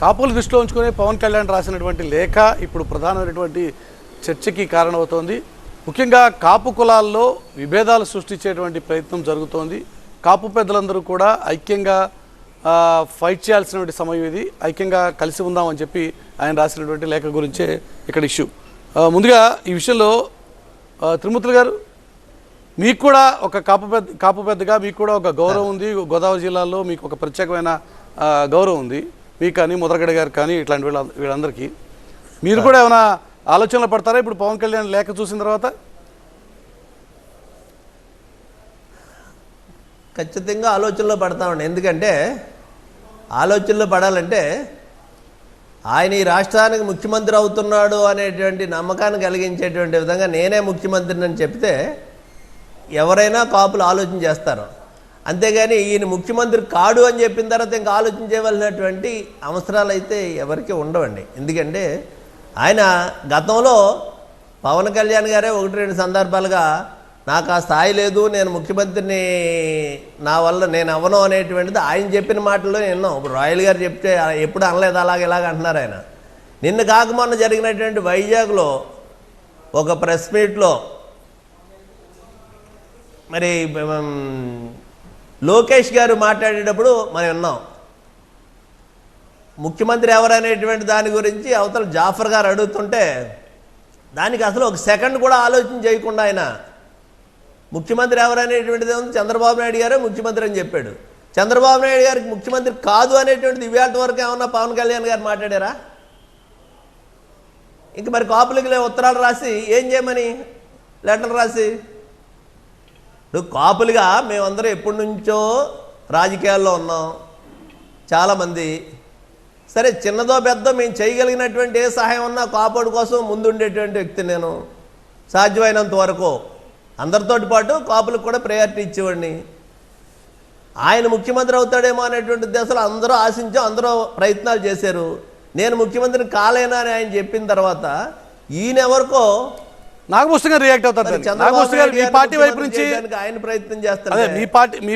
కాపులు దృష్టిలో ఉంచుకొని పవన్ కళ్యాణ్ రాసినటువంటి లేఖ ఇప్పుడు ప్రధానమైనటువంటి చర్చకి కారణమవుతోంది. ముఖ్యంగా కాపు కులాల్లో విభేదాలు సృష్టించేటువంటి ప్రయత్నం జరుగుతోంది. కాపు పెద్దలందరూ కూడా ఐక్యంగా ఫైట్ చేయాల్సినటువంటి సమయం ఇది. ఐక్యంగా కలిసి ఉందామని చెప్పి ఆయన రాసినటువంటి లేఖ గురించే ఇక్కడ ఇష్యూ. ముందుగా ఈ విషయంలో త్రిమూర్తులు గారు మీకు కూడా ఒక కాపు పెద్ద కాపు పెద్దగా మీకు కూడా ఒక గౌరవం ఉంది. గోదావరి జిల్లాలో మీకు ఒక ప్రత్యేకమైన గౌరవం ఉంది. మీకు కానీ ముద్రగడ గారు కానీ ఇట్లాంటి వీళ్ళ వీళ్ళందరికీ. మీరు కూడా ఏమైనా ఆలోచనలు పడతారా? ఇప్పుడు పవన్ కళ్యాణ్ లేఖ చూసిన తర్వాత? ఖచ్చితంగా ఆలోచనలో పడతామండి ఎందుకంటే ఆలోచనలో పడాలంటే ఆయన ఈ రాష్ట్రానికి ముఖ్యమంత్రి అవుతున్నాడు అనేటువంటి నమ్మకాన్ని కలిగించేటువంటి విధంగా నేనే ముఖ్యమంత్రిని అని చెప్తే ఎవరైనా కాపులు ఆలోచన చేస్తారు. అంతేగాని ఈయన ముఖ్యమంత్రి కాడు అని చెప్పిన తర్వాత ఇంకా ఆలోచించవలసినటువంటి అవసరాలు అయితే ఎవరికి ఉండవండి. ఎందుకంటే ఆయన గతంలో పవన్ కళ్యాణ్ గారే ఒకటి రెండు సందర్భాలుగా నాకు ఆ స్థాయి లేదు నేను ముఖ్యమంత్రిని నా వల్ల నేను అవ్వను అనేటువంటిది ఆయన చెప్పిన మాటల్లో విన్నాం ఇప్పుడు రాయల్ గారు చెప్తే ఎప్పుడు అనలేదు అలాగ ఇలాగ అంటున్నారు ఆయన. నిన్న కాక మొన్న జరిగినటువంటి వైజాగ్లో ఒక ప్రెస్ మీట్లో మరి లోకేష్ గారు మాట్లాడేటప్పుడు మనం విన్నాం. ముఖ్యమంత్రి ఎవరనేటువంటి దాని గురించి అవతల జాఫర్ గారు అడుగుతుంటే దానికి అసలు ఒక సెకండ్ కూడా ఆలోచన చేయకుండా ఆయన ముఖ్యమంత్రి ఎవరనేటువంటిది ఉంది చంద్రబాబు నాయుడు గారే ముఖ్యమంత్రి అని చెప్పాడు. చంద్రబాబు నాయుడు గారికి ముఖ్యమంత్రి కాదు అనేటువంటిది ఇవాళ వరకు ఏమన్నా పవన్ కళ్యాణ్ గారు మాట్లాడారా? ఇంక మరి కాపులకి ఉత్తరాలు రాసి ఏం చేయమని? లెటర్ రాసి ఇప్పుడు కాపులుగా మేమందరం ఎప్పటి నుంచో రాజకీయాల్లో ఉన్నాం. చాలామంది. సరే చిన్నదో పెద్దో మేము చేయగలిగినటువంటి ఏ సహాయం ఉన్నా కాపాడు కోసం ముందుండేటువంటి వ్యక్తి నేను. సాధ్యమైనంత వరకు అందరితోటి పాటు కాపులకు కూడా ప్రయారిటీ ఇచ్చేవాడిని. ఆయన ముఖ్యమంత్రి అవుతాడేమో అనేటువంటి దశలో అందరూ ఆశించాం అందరూ ప్రయత్నాలు చేశారు. నేను ముఖ్యమంత్రిని కాలేనా అని ఆయన చెప్పిన తర్వాత ఈయనెవరికో నాగభూషణ్ గారు రియాక్ట్ అవుతారు నాగభూషణ్ గారు మీ పార్టీ వైపు నుంచి ఆయన ప్రయత్నం చేస్తారు మీ పార్టీ మీ